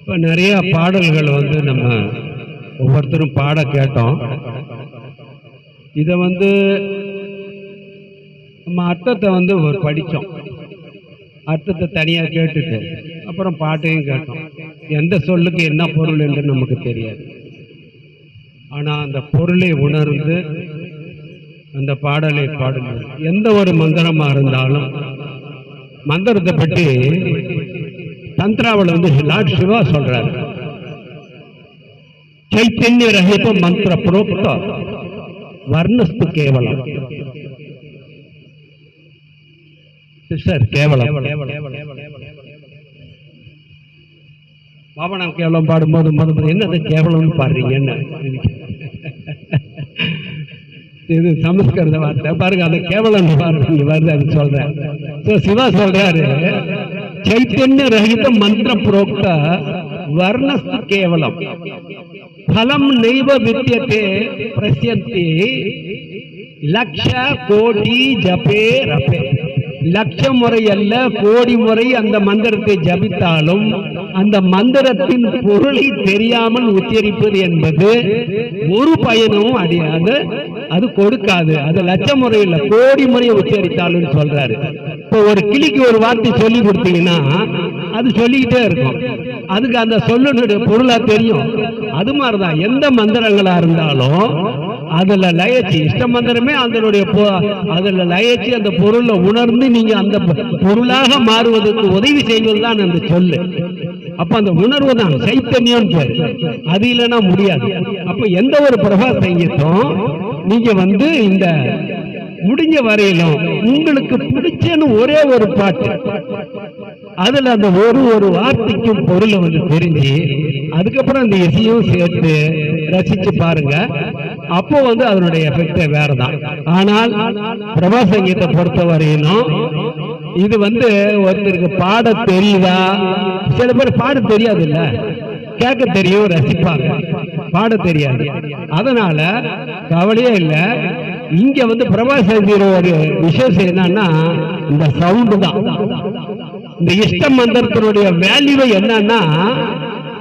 இப்போ நிறைய பாடல்கள் வந்து நம்ம ஒவ்வொருத்தரும் பாட கேட்டோம். இதை வந்து நம்ம அர்த்தத்தை வந்து ஒரு படித்தோம் அர்த்தத்தை தனியாக கேட்டுட்டு அப்புறம் பாட்டையும் கேட்டோம். எந்த சொல்லுக்கு என்ன பொருள் என்று நமக்கு தெரியாது. ஆனால் அந்த பொருளை உணர்ந்து அந்த பாடலை பாடுங்கள். எந்த ஒரு மந்திரமாக இருந்தாலும் மந்திரத்தை பற்றி தந்திராவில் வந்து லார்ட் சிவா சொல்றாரு. சைத்தன்ய ரஹித மந்திர புரோக்த. வர்ணஸ்து கேவலம். சிஸ்டர் கேவலம். பாபநாம் கேவலம் பாடும்போது முத என்னது கேவலம்னு பாடுறீங்க? என்ன? இது சமஸ்கிருத வார்த்தை. பாருங்க அந்த கேவலம் பாருங்க வருது அது சொல்றேன் சிவா சொல்றாரு चैतन्य रहित मंत्र प्रोक्त वर्णस्त केवल। फलम नीत प्रश्य लक्ष कोटि जपे रपे। லட்ச முறை அல்ல கோடி முறை அந்த மந்திரத்தை ஜபித்தாலும் அந்த மந்திரத்தின் பொருளை தெரியாமல் உச்சரிப்பது என்பது ஒரு பயனும் அடையாது. அது கொடுக்காது. அது லட்ச முறை இல்ல கோடி முறை உச்சரித்தாலும் சொல்றாரு. இப்போ ஒரு கிளிக்கு ஒரு வார்த்தை சொல்லி கொடுத்தீங்கன்னா அது சொல்லிக்கிட்டே இருக்கும். அதுக்கு அந்த சொல்லுடைய பொருளா தெரியும். அது மாதிரிதான். எந்த மந்திரங்களா இருந்தாலும் அதில் லயச்சி இஷ்டம் மந்திரமே அதனுடைய பொ- அதுல லயச்சி அந்த பொருளை உணர்ந்து நீங்க அந்த பொருளாக மாறுவதற்கு உதவி செய்வதுதான் அந்த சொல்லு. அப்ப அந்த உணர்வு தான் சைத்தன்யம் பேரு. அது இல்லைன்னா முடியாது. அப்ப எந்த ஒரு பிரபா சங்கீதம் நீங்க வந்து இந்த முடிஞ்ச வரையிலும் உங்களுக்கு பிடிச்சன்னு ஒரே ஒரு பாட்டு. அதுல அந்த ஒரு ஒரு வார்த்தைக்கும் பொருளை வந்து தெரிஞ்சு அதுக்கப்புறம் அந்த இசையும் சேர்த்து ரசிச்சு பாருங்க. அப்போ வந்து அதனுடைய எஃபெக்டே வேறதான். ஆனால் பிரபா சங்கீத்தை பொறுத்த வரையிலும் இது வந்து ஒருத்தருக்கு பாட தெரியுதா? சில பேர் பாட தெரியாது இல்ல கேட்க தெரியும் ரசிப்பாங்க. பாட தெரியாது. அதனால கவலையே இல்லை. இங்க வந்து பிரபா சங்கீத ஒரு விசேஷம் என்னன்னா இந்த சவுண்டு தான். இந்த இஷ்ட மந்திரத்தினுடைய வேல்யூவை என்னன்னா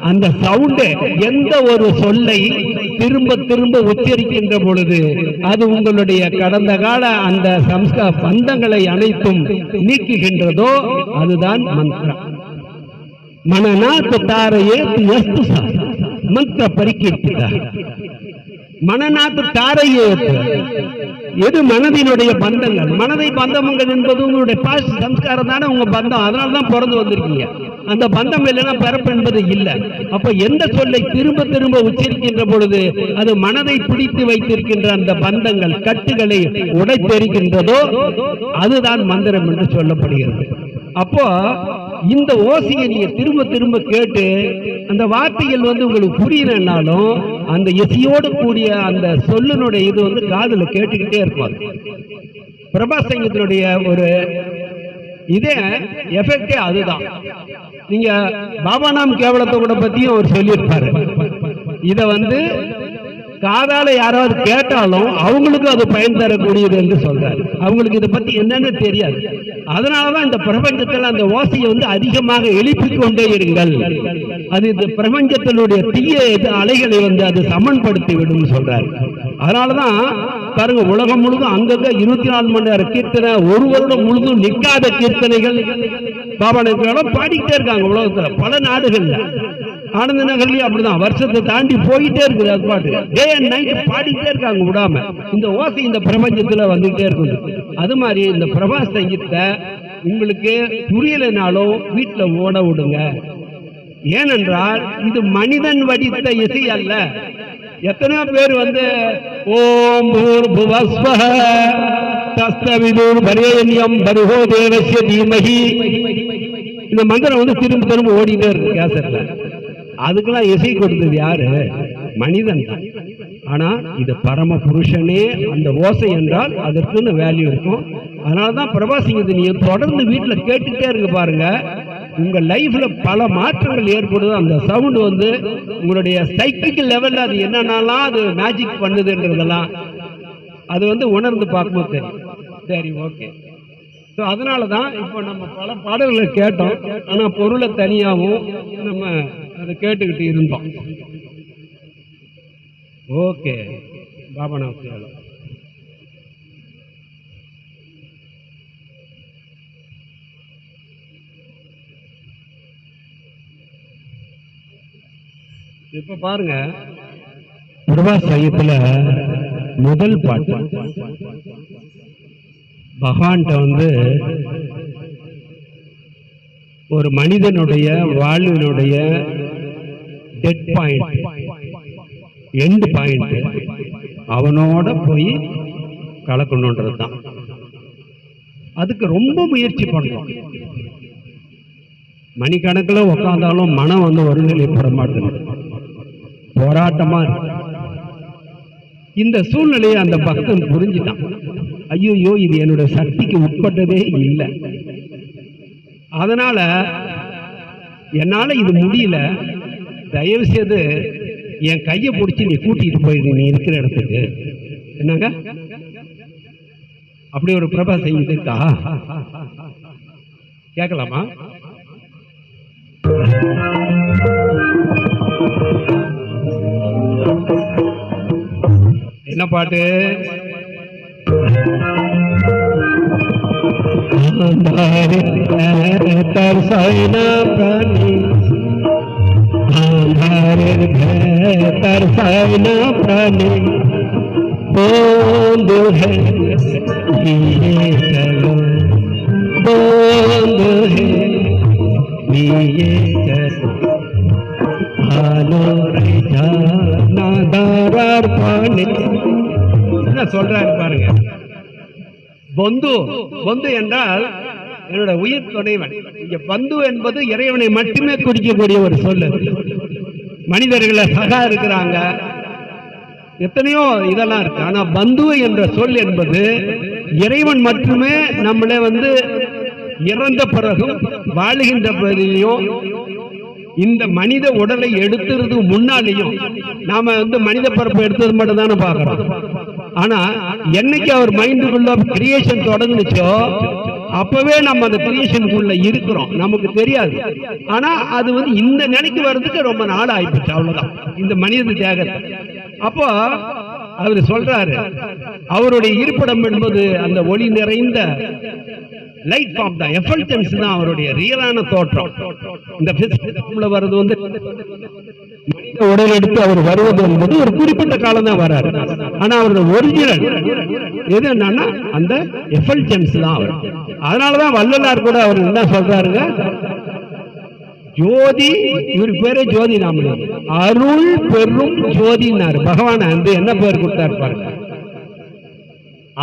அந்த சவுண்டு எந்த ஒரு சொல்லை திரும்ப திரும்ப உச்சரிக்கின்ற பொழுது அது உங்களுடைய கடந்த கால அந்த சம்ஸ்கார பந்தங்களை அனைத்தும் நீக்குகின்றதோ அதுதான் மந்திரம். மனநாத் தாரையே மந்திர பரிகீர்த்திதா மனநாத்து தாரையே எது மனதினுடைய பந்தங்கள்? மனதை பந்தமங்கள் என்பது உங்களுடைய பாஸ்ட் சம்ஸ்காரம் தானே உங்க பந்தம். அதனால தான் பிறந்து வந்திருக்கீங்க. அந்த பந்தம் இல்லைன்னா பிறப்பு என்பது இல்லை. அப்ப எந்த சொல்லை திரும்ப திரும்ப உச்சரிக்கின்ற பொழுது அது மனதை பிடித்து வைத்திருக்கின்ற அந்த பந்தங்கள் கட்டுகளை உடைத்தெறிகின்றதோ அதுதான் மந்திரம் என்று சொல்லப்படுகிறது. அப்போ இந்த ஓசையை நீங்க திரும்ப திரும்ப கேட்டு அந்த வார்த்தைகள் வந்து உங்களுக்கு புரியலன்னாலும் அந்த இசையோடு கூடிய அந்த சொல்லினுடைய இது வந்து காதல கேட்டுக்கிட்டே இருக்கும் அது. பிரபா சங்கத்தினுடைய ஒரு இதே எஃபெக்டே அதுதான். நீங்க பாபாநாம் கேவலத்தை கூட பத்தியும் அவர் சொல்லியிருப்பாரு. இத வந்து காதால யாராவது கேட்டாலும் அவங்களுக்கும் அது பயன் தரக்கூடியது என்று சொல்றாரு. அவங்களுக்கு இதை பத்தி என்னன்னு தெரியாது. அதனாலதான் இந்த பிரபஞ்சத்தில் அந்த ஓசையை வந்து அதிகமாக எழுப்பிக் கொண்டே இருங்கள். அது இந்த பிரபஞ்சத்தினுடைய தீய அலைகளை வந்து அது சமன்படுத்தி விடும் சொல்றாரு. அதனாலதான் பாருங்க உலகம் முழுதும் அங்கங்க இருபத்தி நாலு மணி நேரம் கீர்த்தனை ஒரு வருடம் முழுதும் நிற்காத கீர்த்தனைகள் பாபா பாடிக்கிட்டே இருக்காங்க உலகத்துல பல நாடுகள்ல. ஆனந்த நகர்லயும் அப்படிதான். வருஷத்தை தாண்டி போயிட்டே இருக்குது அது பாட்டு. டே அண்ட் நைட் பாடிக்கிட்டே இருக்காங்க விடாம. இந்த ஓசை இந்த பிரபஞ்சத்துல வந்துகிட்டே இருக்குது. அது மாதிரி இந்த பிரபா சங்கீத்தை உங்களுக்கு புரியலைனாலும் வீட்டுல ஓட விடுங்க. ஏனென்றால் இது மனிதன் வடித்த இசை அல்ல. எத்தனையோ பேர் வந்து ஓம் புவஸ்வ தஸ்தவிதூர் பரேண்யம் பருகோ இந்த மந்திரம் வந்து திரும்ப திரும்ப ஓடிட்டே இருக்கு கேசட்ல. அதுக்கெல்லாம் இசை கொடுத்தது யாரு? மனிதன் தான். ஆனா இது பரம புருஷனே அந்த ஓசை என்றால் அதற்குன்னு வேல்யூ இருக்கும். அதனாலதான் பிரபாசிங்கத்தை நீங்க தொடர்ந்து வீட்டுல கேட்டுட்டே இருக்கு பாருங்க. உங்க லைஃப்ல பல மாற்றங்கள் ஏற்படுது. அந்த சவுண்ட் வந்து உங்களுடைய சைக்கிள் லெவல்ல அது என்னென்னலாம் அது மேஜிக் பண்ணுதுன்றதெல்லாம் அது வந்து உணர்ந்து பார்க்கும்போது தெரியும். சரி ஓகே ஸோ அதனால தான் இப்போ நம்ம பல பாடல்களை கேட்டோம். ஆனால் பொருளை தனியாகவும் நம்ம அதை கேட்டுக்கிட்டு இருந்தோம். ஓகே பாபா நமஸ்காரம் இப்ப பாருங்க பிரபா சாஹிப்ல முதல் பாட்டு. பகவான்கிட்ட வந்து ஒரு மனிதனுடைய வாழ்வினுடைய டெட் பாயிண்ட் எண்ட் பாயிண்ட் அவனோட போய் கலக்கணுன்றது தான் அதுக்கு ரொம்ப முயற்சி பண்ணுறோம் மணிக்கணக்கில் உட்காந்தாலும் மனம் வந்து ஒருநிலைப்பட மாட்டேங்குது. போராட்டமா இருக்கு. இந்த சூழ்நிலையை அந்த பக்தன் புரிஞ்சுட்டான். ஐயோ இது என்னோட சக்திக்கு உட்பட்டதே இல்லை. அதனால என்னால இது முடியல. தயவு செய்து என் கையை பிடிச்சி நீ கூட்டிகிட்டு போயிடு நீ இருக்கிற இடத்துக்கு. என்னங்க? அப்படி ஒரு பிரபா செய்யுது இருக்கா? கேட்கலாமா? என்ன பாட்டு? தர்சாயினா பிராணி. তার সাইনা প্রাণে বন্ধু হে বিয়ে করো বন্ধু হে বিয়ে করো ভালো রে জানা দারার প্রাণে என்ன சொல்றாரு பாருங்க? பொந்து பொந்து என்றால் என்னோட உயிர் துணைவன். இங்க பந்து என்பது இறைவனை மட்டுமே குடிக்கக்கூடிய ஒரு சொல்லு மனிதர்களை சகா இருக்கிறாங்க. எத்தனையோ இதெல்லாம் இருக்கு. ஆனா பந்து என்ற சொல் என்பது இறைவன் மட்டுமே நம்மளை வந்து இறந்த பிறகும் வாழுகின்ற பகுதியிலையும் இந்த மனித உடலை எடுத்துறது முன்னாலேயும் நாம வந்து மனித பரப்பு எடுத்தது மட்டும் தானே பாக்குறோம் ஆனா என்னைக்கு அவர் மைண்டுக்குள்ள கிரியேஷன் தொடங்குச்சோ அப்பவே நம்ம அந்த கிரியேஷனுக்குள்ள இருக்கிறோம். நமக்கு தெரியாது. ஆனா அது வந்து இந்த நிலைக்கு வர்றதுக்கு ரொம்ப நாள் ஆயிப்போச்சு. அவ்வளவுதான். இந்த மனித தேகத்தை. அப்போ அவர் சொல்றாரு அவருடைய இருப்பிடம் என்பது அந்த ஒளி நிறைந்த லைட் ஃபார்ம் தான். எஃபல்டன்ஸ் தான் அவருடைய ரியலான தோற்றம். இந்த பிசிக்ஸ்ல வர்றது வந்து மனித உடல் எடுத்து அவர் வருவது என்பது ஒரு குறிப்பிட்ட காலம் தான் வராரு ஆனா அவரது ஒரிஜினல் எது என்னன்னா அந்த எஃபல்டன்ஸ் தான் அவர். அதனாலதான் வல்லலார் கூட அவர் என்ன சொல்றாருங்க? ஜோதி இவர் பேரே ஜோதி நாமளே அருள் பெரும் ஜோதினார் பகவான் வந்து என்ன பேர் கொடுத்தாரு பாருங்க.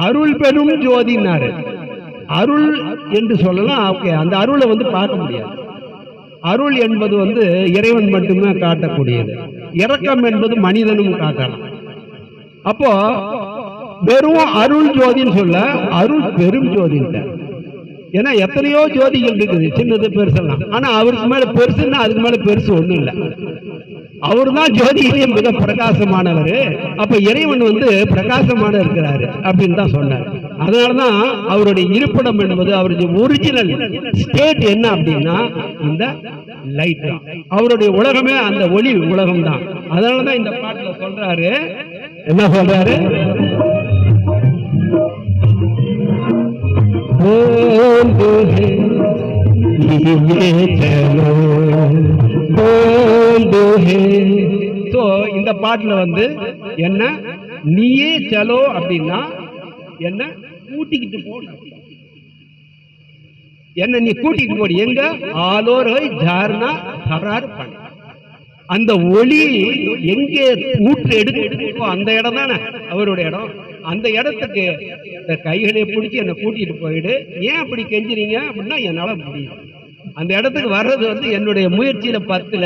அருள் பெரும் ஜோதினாரு அருள் என்று சொல்லலாம் ஓகே. அந்த அருளை வந்து பார்க்க முடியாது. அருள் என்பது வந்து இறைவன் மட்டுமே காட்டக்கூடியது. இரக்கம் என்பது மனிதனும் காட்டலாம். அப்போ வெறும் அருள் ஜோதின்னு சொல்ல அருள் பெரும் ஜோதின்னு ஏன்னா எத்தனையோ ஜோதிகள் இருக்குது சின்னது பெருசெல்லாம். ஆனா அவருக்கு மேல பெருசுன்னா அதுக்கு மேல பெருசு ஒண்ணும் இல்லை. அவர் தான் ஜோதியிலேயே மிக பிரகாசமானவர். அப்ப இறைவன் வந்து பிரகாசமான இருக்கிறாரு அப்படின்னு தான் சொன்னார். அதனாலதான் அவருடைய இருப்பிடம் என்பது அவருடைய ஒரிஜினல் ஸ்டேட் என்ன அப்படின்னா இந்த லைட் தான். அவருடைய உலகமே அந்த ஒளி உலகம் தான். அதனாலதான் இந்த பாட்டுல சொல்றாரு. என்ன சொல்றாரு? ஓ இந்த பாட்டுல வந்து என்ன? நீயே செலோ அப்படின்னா என்ன? கூட்டிக்கிட்டு போ. என்ன நீ கூட்டிட்டு போடு. எங்க? ஆலோரோய் ஜார்னா தரார் பண்ண அந்த ஒளி எங்கே ஊற்று எடுத்து அந்த இடம் தானே. அவருடைய இடம். அந்த இடத்துக்கு இந்த கைகளை பிடிச்சி என்னை கூட்டிட்டு போயிடு. ஏன் அப்படி கெஞ்சுறீங்க? அப்படின்னா என்னால் முடியும் அந்த இடத்துக்கு வர்றது வந்து என்னுடைய முயற்சியில பத்துல.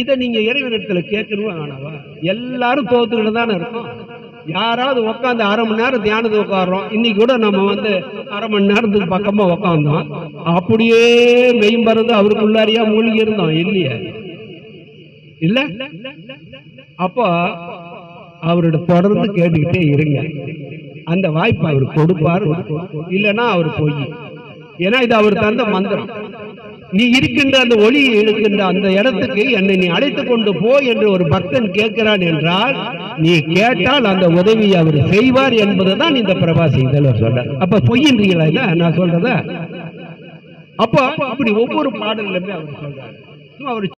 இதை நீங்க இறைவனிடத்தில் கேட்கணும் வேணாவா எல்லாரும் தோத்துக்கிட்டு தானே இருக்கும். யாராவது உட்காந்து அரை மணி நேரம் தியானத்துக்கு உட்காடுறோம் இன்னைக்கு கூட நம்ம வந்து அரை மணி நேரத்துக்கு பக்கமா உட்காந்தோம் அப்படியே மெய்ம்பறந்து அவருக்குள்ளாரியா மூழ்கி இருந்தோம் இல்லையே? இல்ல? அப்போ அவரோட தொடர்ந்து கேட்டுக்கிட்டே இருங்க. அந்த வாய்ப்பு அவர் கொடுப்பார். இல்லைன்னா அவர் போய். ஏன்னா இது அவர் தந்த மந்திரம். நீ இருக்கின்ற அந்த ஒளி இருக்கின்ற அந்த இடத்துக்கு என்னை நீ அழைத்து கொண்டு போ என்று ஒரு பக்தன் கேட்கிறான் என்றால் நீ கேட்டால் அந்த உதவியை அவர் செய்வார் என்பதுதான் இந்த பிரபாசி செய்தல் சொல்றார். அப்ப பொய்யின்றீங்களா இல்ல நான் சொல்றத? அப்போ அப்படி ஒவ்வொரு பாடல்களுமே அவர் சொல்றாரு. அவர்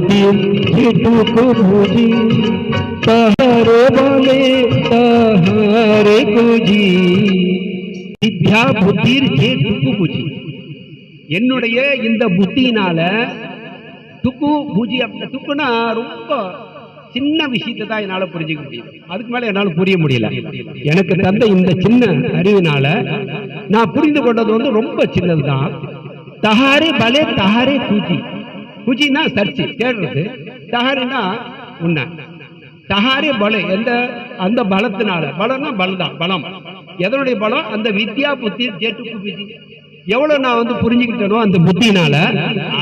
मोदी भेटू को भोजी तहारे बने तहारे कोजी வித்யா புத்திர் ஹே துக்கு பூஜி என்னுடைய இந்த புத்தினால துக்கு பூஜி அப்படி துக்குனா ரொம்ப சின்ன விஷயத்தை தான் என்னால் புரிஞ்சுக்க முடியும் அதுக்கு மேலே என்னால் புரிய முடியல. எனக்கு தந்த இந்த சின்ன அறிவினால நான் புரிந்து கொண்டது வந்து ரொம்ப சின்னது தான் தஹாரே பலே தஹாரே பூஜி. குஜினா சர்ச்சை. தேடுறது தஹருனா உண்மை தஹாரி பலம். எந்த அந்த பலத்தினால. பலம்னா பலதான் பலம். எதனுடைய பலம்? அந்த வித்யா புத்தி ஜெட்டுக்கு எவ்வளவு நான் வந்து புரிஞ்சுக்கிட்டனோ அந்த புத்தினால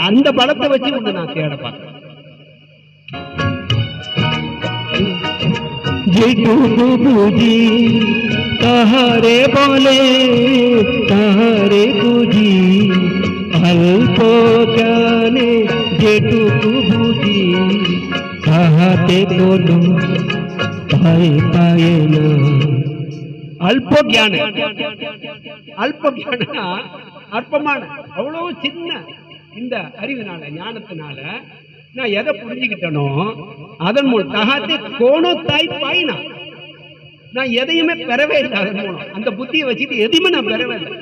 அந்த பலத்தை வச்சு உன்னை நான் தேட பார்த்தேன் बुझी तहारे बोले तहारे बुझी अल्प যেটুকু বুঝি তাহাতে কোনো পায়ে পায়ে না அல்ப ஞான அல்ப ஞானா அற்பமான அவ்வளவு சின்ன இந்த அறிவினால ஞானத்தினால நான் எதை புரிஞ்சுக்கிட்டனோ அதன் மூலம் தகாத்தே கோணோ தாய் பாயினா நான் எதையுமே பெறவே இல்லை அதன் மூலம் அந்த புத்தியை வச்சுட்டு எதையுமே நான் பெறவே இல்லை